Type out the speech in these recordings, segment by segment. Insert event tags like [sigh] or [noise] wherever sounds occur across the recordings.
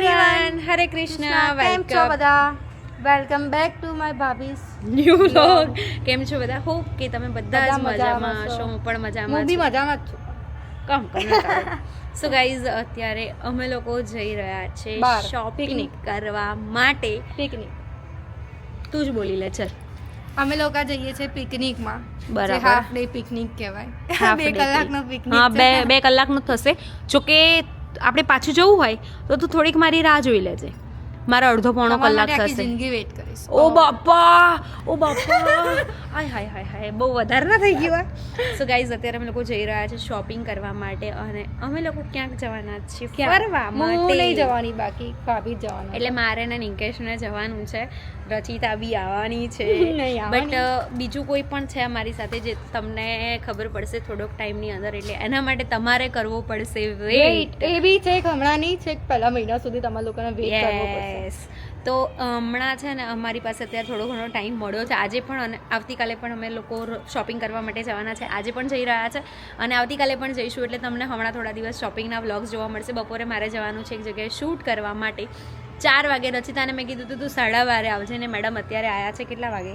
Everyone હરે કૃષ્ણ કેમ છો બધા વેલકમ બેક ટુ માય ભાભીસ ન્યુ વ્લોગ કેમ છો બધા હોપ કે તમે બધા જ મજામાં છો. હું પણ હું મજામાં બી મજામાં જ છું. કમ સો ગાઈઝ અત્યારે અમે લોકો જઈ રહ્યા છે શોપિંગ કરવા માટે. પિકનિક. તું જ બોલી લે ચલ. અમે લોકો જઈએ છીએ પિકનિકમાં. બરાબર. હાફ ડે પિકનિક કહેવાય. બે કલાકનો પિકનિક હા બે બે કલાકનો થશે. થશે જોકે આપણે પાછું જવું હોય તો તું થોડીક મારી રાહ જોઈ લેજે. મારો અડધો પોણો કલાક થશે. જિંદગી વેટ કરીશ ઓ બાપા ઓ બાપા. [laughs] હાય હાય હાય હાય. બહુ વધારે ના થઈ ગયું સો ગાઈઝ અત્યારે અમે લોકો જઈ રહ્યા છે શોપિંગ કરવા માટે અને અમે લોકો ક્યાંક જવાના છીએ? ફરવા માટે. નહીં જવાની બાકી ભાભી જ જવાના એટલે મારે ને નિકેશને જવાનું છે. રચિતા બી આવવાની છે. [laughs] બટ બીજું કોઈ પણ છે અમારી સાથે જે તમને ખબર પડશે થોડોક ટાઈમની અંદર એટલે એના માટે તમારે કરવો પડશે. વેઇટ એ બી છે હમણાં નહીં છે પહેલા મહિના સુધી તમારા લોકોને વેઇટ કરવો પડશે? તો હમણાં છે ને અમારી પાસે અત્યારે થોડો ઘણો ટાઈમ મળ્યો છે. આજે પણ અને આવતીકાલે પણ અમે લોકો શોપિંગ કરવા માટે જવાના છે. આજે પણ જઈ રહ્યા છે. અને આવતીકાલે પણ જઈશું એટલે તમને હમણાં થોડા દિવસ શોપિંગના વ્લોગ્સ જોવા મળશે. બપોરે મારે જવાનું છે એક જગ્યાએ શૂટ કરવા માટે. ચાર વાગે રચિતાને મેં કીધું હતું તું સાડા બારે આવજે ને મેડમ અત્યારે આવ્યા છે કેટલા વાગે?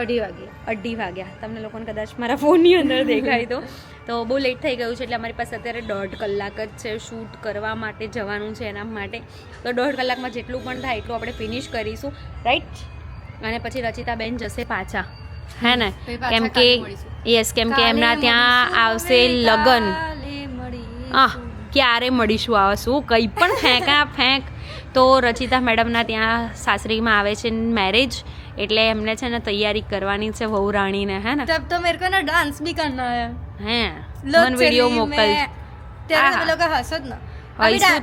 અઢી વાગે. અઢી વાગ્યા. તમને લોકોને કદાચ મારા ફોનની અંદર [laughs] દેખાય તો. તો બહુ લેટ થઈ ગયું છે એટલે અમારી પાસે અત્યારે દોઢ કલાક જ છે શૂટ કરવા માટે જવાનું છે એના માટે. તો દોઢ કલાકમાં જેટલું પણ થાય એટલું આપણે ફિનિશ કરીશું. રાઈટ અને પછી રચિતાબેન જશે પાછા. હે ને? કેમ કે યસ કેમ કે એમના ત્યાં આવશે લગન. આહ ક્યારે મળીશું આવશું કંઈ પણ ફેંકા ફેંક. તો રચિતા મેડમના ત્યાં સાસરીમાં આવે છે મેરેજ એટલે એમને છે ને તૈયારી કરવાની છે વહુ રાણી ને હે ને? તબ તો મેરે કો ના ડાન્સ ભી કરના હે. હે. મન વિડિયો મોકલ. ત્યારે તમે લોકો હસો જ ને.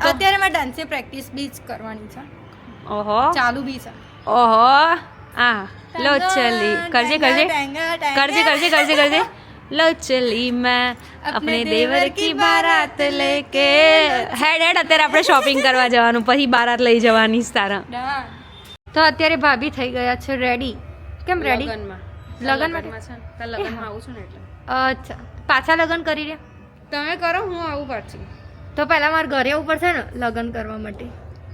અત્યારે મારે ડાન્સની પ્રેક્ટિસ બી કરવાની છે. ઓહો. ચાલુ બી છે. ઓહો. આ લો ચલી. કરજે કરજે. કરજે કરજે કરજે કરજે. લો ચલી મેં આપણે દેવર કી બારાત લેકે. હેડ હેડ અત્યારે આપણે શોપિંગ કરવા જવાનું. પછી બારાત લઈ જવાની તારા. તો અત્યારે ભાભી થઈ ગયા છે રેડી કેમ રેડી લગનમાં. લગન લગનમાં લગનમાં આવું છું ને એટલે. અચ્છા. પાછા લગ્ન કરી રહ્યા? તમે કરો હું આવું પાછી. તો પહેલા મારે ઘરે આવવું પડશે ને લગ્ન કરવા માટે.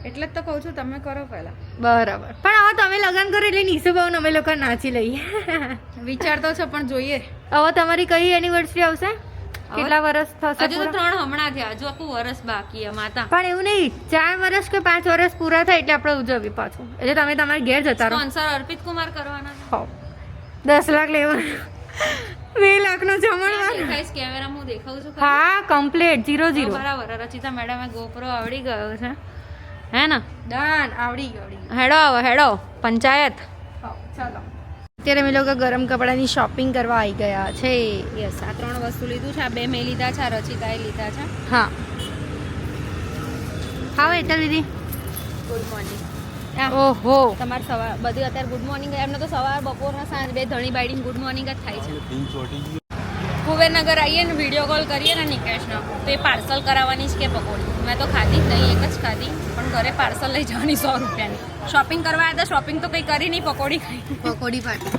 એટલે જ તો કહું છું તમે કરો પહેલા. બરાબર. પણ હવે તમે લગન કરો એટલે નીસુ ભાવ અમે લોકો નાચી લઈએ. વિચારતો છો પણ જોઈએ. હવે તમારી કઈ એનિવર્સરી આવશે? કેટલા વર્ષ થશે હજુ તો ત્રણ હમણાં થયા હજુ આખું વર્ષ બાકી છે માતા. પણ એવું નહીં ચાર વર્ષ કે પાંચ વર્ષ પૂરા થાય એટલે આપણે ઉજવવી પાછું. એટલે તમે તમારે ઘેર જતા રહો. સ્પોન્સર અર્પિત કુમાર કરવાના દસ લાખ લેવાનું બે લાખનો જમણવાર. કેમેરા હું દેખાઉં છું હા કમ્પ્લીટ જીરો જીરો બરાબર. રચિતા મેડમે ગોપરો આવડી ગયો છે. હે ને? ડન આવડી ગયો હેડો આવો હેડો. પંચાયત. ચાલો. અત્યારે અમે લોકો ગરમ કપડાની શોપિંગ કરવા આવી ગયા છે. યસ આ ત્રણ વસ્તુ લીધું છે. આ બે મેં લીધા છે આ રચિતાએ લીધા છે. હા. હા એટલે દીદી. ગુડ મોર્નિંગ ઓહો. તમારે સવાર બધી અત્યારે ગુડ મોર્નિંગ એમને તો સવાર બપોરના સાંજ બે ધણી બાઈડી ગુડ મોર્નિંગ જ થાય છે. કુબેરનગર આવીએ ને વીડિયો કોલ કરીએ ને નિકેશનો. તો એ પાર્સલ કરાવવાની જ કે પકોડી? મેં તો ખાધી જ નહીં એક જ ખાધી પણ ઘરે પાર્સલ લઈ જવાની સો રૂપિયાની. શોપિંગ કરવા આવ્યા શોપિંગ તો કંઈ કરી નહીં પકોડી ખાઈ પકોડી પાટી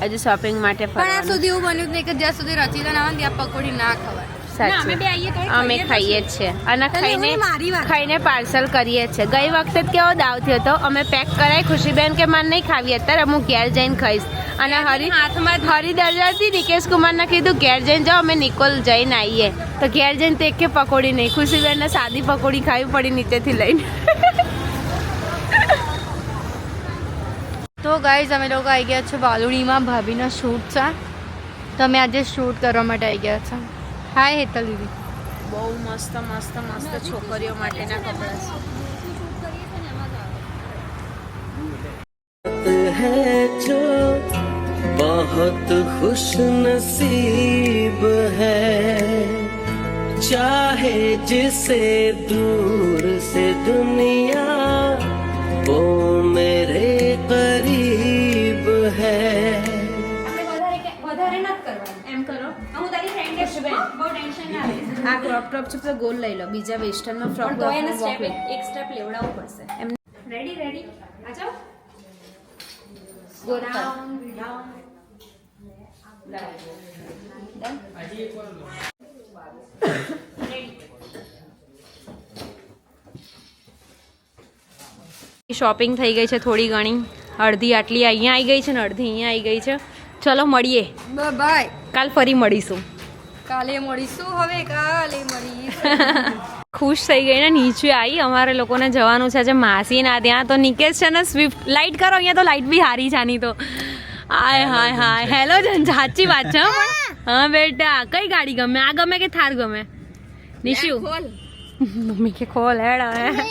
આજે શોપિંગ માટે પણ આ સુધી એવું બન્યું નહીં કે જ્યાં સુધી રચિતા ના આવે ને ત્યાં પકોડી ના ખવાય. ના, અમે ખાઈએ જ ખાઈએ જ છે અને ખાઈને પાર્સલ કરીએ છીએ. ગઈ વખતે કેવો દાવ થયો હતો? અમે પેક કરાવી ખુશીબેન કે મને નહીં ખાવી. અત્યારે હું ઘેર જઈને ખાઈશ. અને હરી હાથમાં જ હરિદરજાથી નિકેશ કુમારને કીધું ઘેર જઈને જાઓ અમે નિકોલ જઈને આવીએ તો ઘેર જઈને તો એકે પકોડી નહીં. ખુશીબેનને સાદી પકોડી ખાવી પડી નીચેથી લઈને. તો ગાઈઝ અમે લોકો આવી ગયા છો બાલુડીમાં. ભાભીનો શૂટ છે. તો અમે આજે શૂટ કરવા માટે આવી ગયા છે. હાય હેતલ દીદી બહુ મસ્ત મસ્ત મસ્ત છોકરીઓ માટેના કપડાં છે है जो बहुत खुश नसीब है चाहे जिसे दूर से ક્રોપ ટોપ છે તો ગોલ લઈ લો. બીજા વેસ્ટર્નમાં ફ્રોક તો એને સ્ટેપ એક સ્ટેપ લેવડાવવું પડશે. એમ રેડી રેડી આ જાઓ. ગો ડાઉન ડાઉન શોપિંગ થઈ ગઈ છે થોડી ઘણી. અડધી આટલી અહીંયા આવી ગઈ છે ને અડધી અહીંયા આવી ગઈ છે. ચલો મળીએ. બાય કાલ ફરી મળીશું. કાલે મળીશું હવે કાલે મળીશું. [laughs] ખુશ થઈ ગઈ ને નીચે આવી અમારે લોકોને જવાનું છે આજે માસીના ત્યાં. તો નિકેશ છે ને સ્વિફ્ટ લાઇટ કરો અહીંયા તો લાઇટ બી હારી છે આની તો. હાય હાય હાય. હેલો જન સાચી વાત છે પણ. [laughs] હા બેટા. કઈ ગાડી ગમે? આ ગમે કે થાર ગમે? નિશુ. [laughs] મમ્મી કે ખોલ હેડ હવે.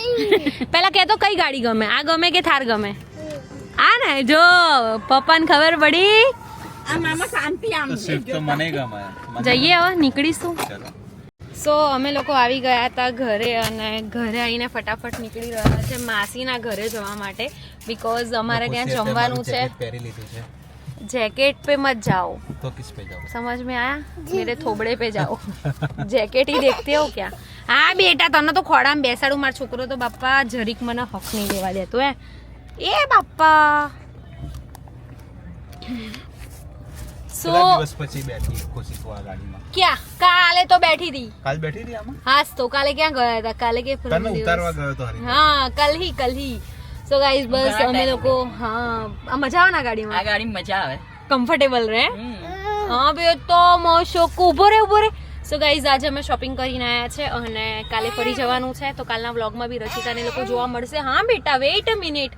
પેલા કે તો કઈ ગાડી ગમે? આ ગમે કે થાર ગમે? આ ને જો પપ્પાને ખબર પડી? તો સ્વિફ્ટ તો મને ગમે મને જઈએ હવે નીકળીશું ચલો સો અમે લોકો આવી ગયા હતા ઘરે અને ઘરે આવીને ફટાફટ નીકળી રહ્યા છે માસીના ઘરે જવા માટે બીકોઝ અમારે ત્યાં જમવાનું છે પહેરી લીધું છે જેકેટ पे मत जाओ તો કિસ પે જાઓ समझ में आया मेरे थोबड़े पे जाओ જેકેટ ही देखते हो क्या હા બેટા તને તો ખોડામાં બેસાડું મારો છોકરો તો બાપા જરીક મને હક નહીં દેવા દેતો હે એ બાપા સો કેટલા દિવસ પછી બેઠી ખુશી તો આ ગાડીમાં? ક્યાં? કાલે તો બેઠી હતી કાલ બેઠી હતી આમાં? હાસ તો કાલે ક્યાં ગયા હતા? કાલે કે તને ઉતારવા ગયો તો હરી હા કલ હી કલ હી સો ગાઈઝ બસ અમે લોકો હા આ મજા આવે ના ગાડીમાં? આ ગાડી મજા આવે. કમ્ફર્ટેબલ રહે? હા બે તો મોશોક ઊભો રે ઊભો રે સો ગાઈઝ આજે અમે શોપિંગ કરીને આવ્યા છે અને કાલે ફરી જવાનું છે. તો કાલના વ્લોગમાં બી રચિતાને લોકો જોવા મળશે. હા બેટા વેઇટ અ મિનિટ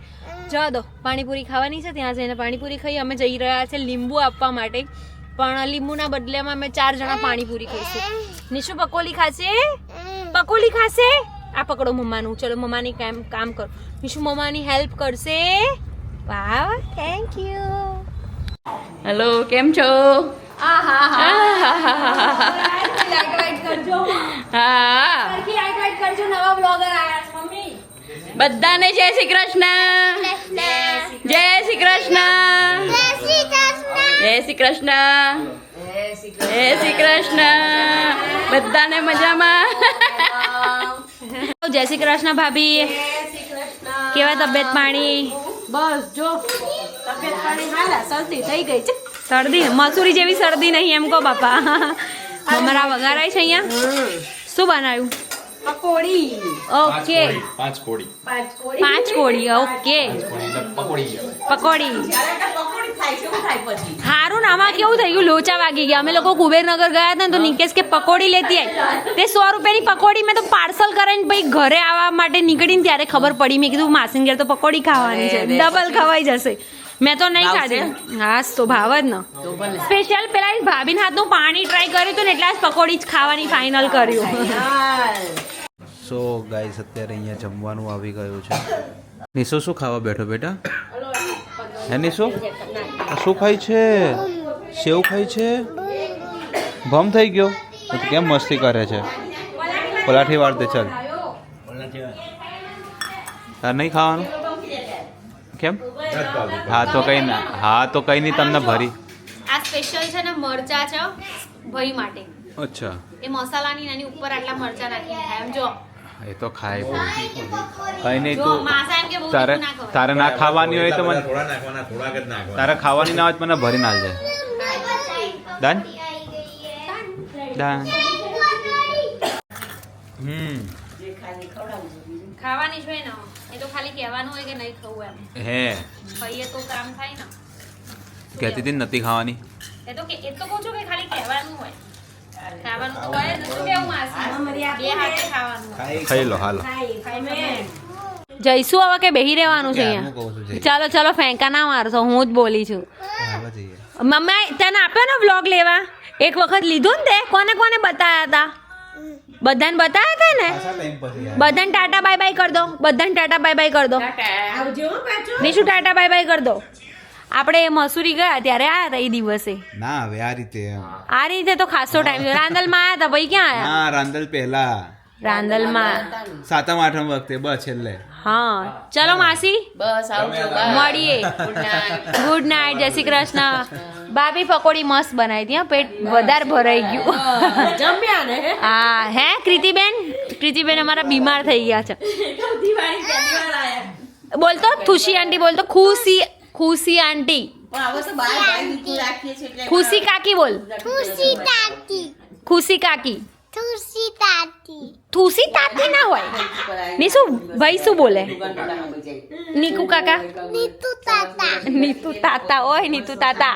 જવા દો. પાણીપુરી ખાવાની છે ત્યાં જઈને પાણીપુરી ખાઈ અમે જઈ રહ્યા છે લીંબુ આપવા માટે. પણ લીંબુના બદલામાં અમે ચાર જણા પાણીપુરી ખાઈશું. નિશુ પકોલી ખાશે? પકોલી ખાશે? આ પકડો મમ્માનું. ચલો મમ્માની કામ કામ કરો. નિશુ મમ્માની હેલ્પ કરશે. વાવ થેન્ક યુ હેલો કેમ છો? હા બધાને જય શ્રી કૃષ્ણ. જય શ્રી કૃષ્ણ. જય શ્રી કૃષ્ણ. જય શ્રી કૃષ્ણ. બધાને મજામાં. જય શ્રી કૃષ્ણ ભાભી. કેવા તબિયત પાણી? બસ જો તબિયત પાણી હાલા શરદી થઈ ગઈ છે. શરદી? મસૂરી જેવી શરદી નહીં એમ કહો બાપા. મમરા વઘારાય છે અહીંયા? શું બનાવ્યું? પકોડી. ઓકે. પાંચ કોડી પાંચ ઓકે. પકોડી સારું ને આમાં કેવું થઈ ગયું? લોચા વાગી ગયા. અમે લોકો કુબેરનગર ગયા હતા ને તો નિકેશ કે પકોડી લેતી આવી તે સો રૂપિયાની પકોડી મેં તો પાર્સલ કરીને ભાઈ ઘરે આવવા માટે નીકળીને ત્યારે ખબર પડી. મેં કીધું માસીન ઘેર તો પકોડી ખાવાની છે. ડબલ ખવાઈ જશે. મેં તો નહીં ખાધી. હા તો ભાવ જ ને. સ્પેશિયલ પેલા ભાભીના હાથનું પાણી ટ્રાય કર્યું હતું ને એટલે જ પકોડી જ ખાવાની ફાઇનલ કર્યું. સો ગાઈસ અત્યારે અહીંયા જમવાનું આવી ગયું છે. નિશો શું ખાવા બેઠો બેટા? હે નિશો? શું ખાય છે? સેવ ખાય છે? ભમ થઈ ગયો. કેમ મસ્તી કરે છે? પલાઠી વાર દે ચાલ. તાર નહીં ખાવાનું? કેમ? હા તો કઈ ના હા તો કઈ નહીં તમને ભરી. આ સ્પેશિયલ છે ને મરચા છે ભાઈ માટે. અચ્છા. એ મસાલાની નાની ઉપર આટલા મરચા નાખીને ખાય એમ જો. એ તો ખાય કઈ નહીં તું માસા એમ કે બહુ તારે ના. તારે ના ખાવાની હોય તો મને તારે ખાવાની ના હોય તો મને ભરી નાખજે દાન દાન હમ. ખાવાની છે ને એ તો ખાલી કહેવાનું હોય કે નહીં ખાવું એમ. હે. ખાઈએ તો કામ થાય ને. કહેતી હતી ને નથી ખાવાની. એ તો કે એ તો કહું છું કે ખાલી કહેવાનું હોય. ખાઈ લો હાલો. જઈશું હવે કે બેહી રહેવાનું છે ક્યારનું કહું છું જઈ. ચાલો ચાલો ફેંકા ના મારશો હું જ બોલી છું. મમ્મા તને આપ્યો ને વ્લોગ લેવા? એક વખત લીધું ને તે? કોને કોને બતાયા હતા? બધાને બતાયા હતા ને? બધાને ટાટા બાય બાય કર દો. બધાને ટાટા બાય બાય કર દો. નિશુ ટાટા બાય બાય કર દો. આપણે મસૂરી ગયા ત્યારે આયા હતા એ દિવસે. ના હવે આ રીતે આ રીતે તો ખાસો ટાઈમ રાંદલમાં આયા હતા ભાઈ ક્યાં આયા? ના રાંદલ પહેલા. રાંદલમાં. સાતમ આઠમ વખતે બસ છેલ્લે. હા. ચલો માસી. બસ આવજો. મળીએ. ગુડ નાઇટ જય શ્રી કૃષ્ણ. બાબી પકોડી મસ્ત બનાવી હતી હા. પેટ વધારે ભરાઈ ગયું. જમ્યા ને? હા હે કૃતિબેન કૃતિબેન અમારા બીમાર થઈ ગયા છે. [laughs] બોલતો ખુશી આંટી બોલતો ખુશી ખુશી આંટી. ખુશી કાકી બોલ. ખુશી કાકી. થુસી તાતી. ના હોય. નીસુ ભાઈ શું બોલે? નીકુ કાકા? નીતુ તાતા. ઓય નીતુ તાતા.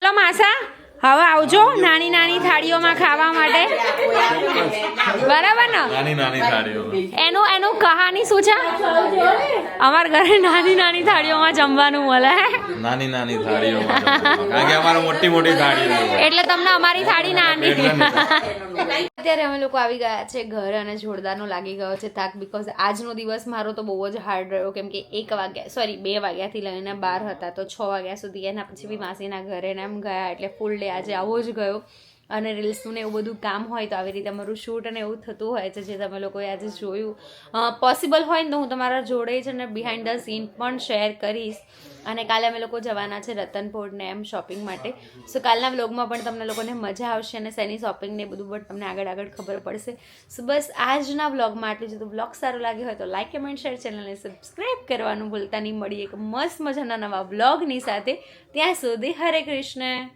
ચલો માસા. હવે આવજો નાની નાની થાળીઓમાં ખાવા માટે. બરાબર ને? નાની નાની થાળીઓ એનું એનું કહાની શું છે? અમારા ઘરે નાની નાની થાળીઓમાં જમવાનું મળે. નાની નાની થાળીઓ કારણ કે અમારે મોટી મોટી થાળીઓ એટલે તમને અમારી થાળી નાની. અત્યારે અમે લોકો આવી ગયા છે ઘર અને જોરદારનો લાગી ગયો છે થાક બીકોઝ આજનો દિવસ મારો તો બહુ જ હાર્ડ રહ્યો. કેમ કે એક વાગ્યા સોરી બે વાગ્યાથી લઈને બાર હતા. તો છ વાગ્યા સુધી એના પછી બી માસીના ઘરે એમ ગયા એટલે ફૂલ ડે આજે આવો જ ગયો. અને રીલ્સનું ને એવું બધું કામ હોય તો આવી રીતે અમારું શૂટ અને એવું થતું હોય છે, જે તમે લોકોએ આજે જોયું. પોસિબલ હોય ને તો હું તમારા જોડે જ ને બિહાઇન્ડ ધ સીન પણ શેર કરીશ. અને કાલે અમે લોકો જવાના છે રતનપોરને એમ શોપિંગ માટે. સો કાલના વ્લોગમાં પણ તમને લોકોને મજા આવશે અને શેની શોપિંગ ને બધું પણ તમને આગળ આગળ ખબર પડશે. સો બસ આજના વ્લોગમાં આટલું જ. તો વ્લોગ સારો લાગ્યો હોય તો લાઇક કમેન્ટ શેર ચેનલને સબસ્ક્રાઈબ કરવાનું ભૂલતા નહીં. મળી એક મસ્ત મજાના નવા વ્લોગની સાથે. ત્યાં સુધી હરે કૃષ્ણ.